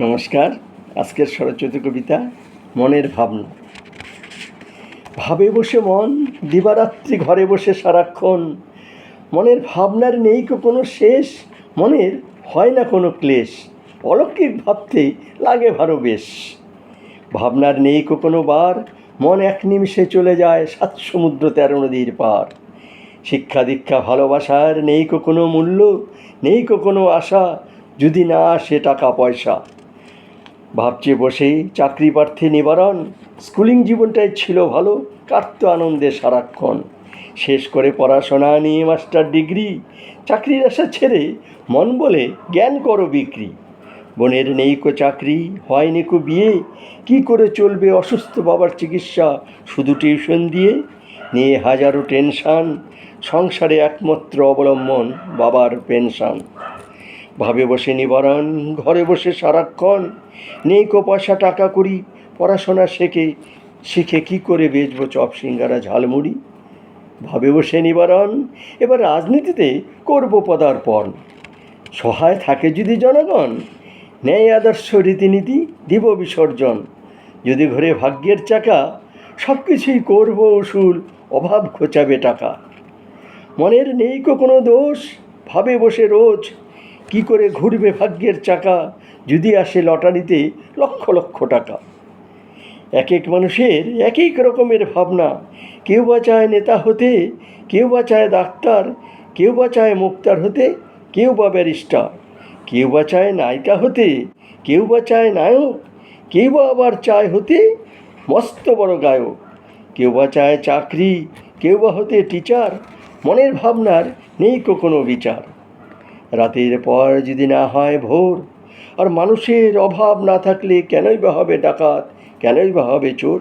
নমস্কার। আজকের স্বরচিত কবিতা মনের ভাবনা। ভাবে বসে মন, দিবারাত্রি ঘরে বসে সারাক্ষণ। মনের ভাবনার নেই কোনো শেষ, মনের হয় না কোনো ক্লেশ। অলৌকিক ভাবতে লাগে ভারো বেশ। ভাবনার নেই কোনো বার, মন এক নিমিষে চলে যায় সাত সমুদ্র তেরো নদীর পার। শিক্ষা দীক্ষা ভালোবাসার নেই কোনো মূল্য, নেই কোনো আশা, যদি না আসে টাকা পয়সা। ভাবছে বসেই চাকরি প্রার্থী নিবারণ। স্কুলিং জীবনটাই ছিল ভালো, কাটতো আনন্দে সারাক্ষণ। শেষ করে পড়াশোনা নিয়ে মাস্টার ডিগ্রি, চাকরির আশা ছেড়ে মন বলে জ্ঞান করো বিক্রি। বোনের নেই কো চাকরি, হয়নি কো বিয়ে, কি করে চলবে অসুস্থ বাবার চিকিৎসা? শুধু টিউশন দিয়ে নিয়ে হাজারো টেনশান, সংসারে একমাত্র অবলম্বন বাবার পেনশন। ভাবে বসে নিবারণ, ঘরে বসে সারাক্ষণ, নেই কো পয়সা, টাকা করি পড়াশোনা শেখে, শিখে কি করে বেচবো চপ, সিঙ্গারা, ঝালমুড়ি? ভাবে বসে নিবারণ, এবার রাজনীতিতে করব পদার্পণ। সহায় থাকে যদি জনগণ, ন্যায় আদর্শ রীতিনীতি দিব বিসর্জন। যদি ঘরে ভাগ্যের চাকা সব কিছুই করব উসুল অভাব খোঁচাবে টাকা। মনের নেই কো কোনো দোষ, ভাবে বসে রোজ কি করে ঘুরবে ভাগ্যের চাকা? যদি আসে লটারিতে লক্ষ লক্ষ টাকা। এক এক মানুষের এক এক রকমের ভাবনা। কেউ বা চায় নেতা হতে, কেউ বা চায় ডাক্তার, কেউ বা চায় মুক্তার হতে, কেউ বা ব্যারিস্টার। কেউ বা চায় নায়িকা হতে, কেউ বা চায় নায়ক। কেউ বা আবার চায় হতে মস্ত বড় গায়ক। কেউ বা চায় চাকরি, কেউ বা হতে টিচার মনের ভাবনার নেই কোনো বিচার। রাতের পর যদি না হয় ভোর, আর মানুষের অভাব না থাকলে কেনই বা হবে ডাকাত, কেনই বা হবে চোর?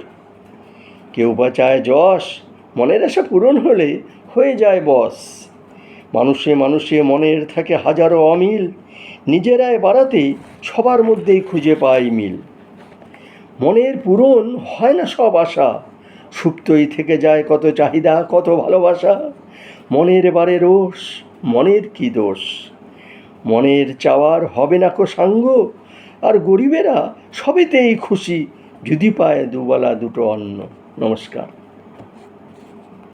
কেউ বা চায় যশ, মনের আশা পূরণ হলে হয়ে যায় বস মানুষে মানুষে মনের থাকে হাজারো অমিল নিজেরায় বাড়াতে সবার মধ্যেই খুঁজে পায় মিল। মনের পূরণ হয় না সব আশা, সুপ্তই থেকে যায় কত চাহিদা, কত ভালোবাসা। মনের বারে রোষ, মনের কি দোষ? মনের চাওয়ার হবে না কো সাঙ্গ, আর গরিবেরা সবেতেই খুশি, যদি পায় দুবেলা দুটো অন্ন। নমস্কার।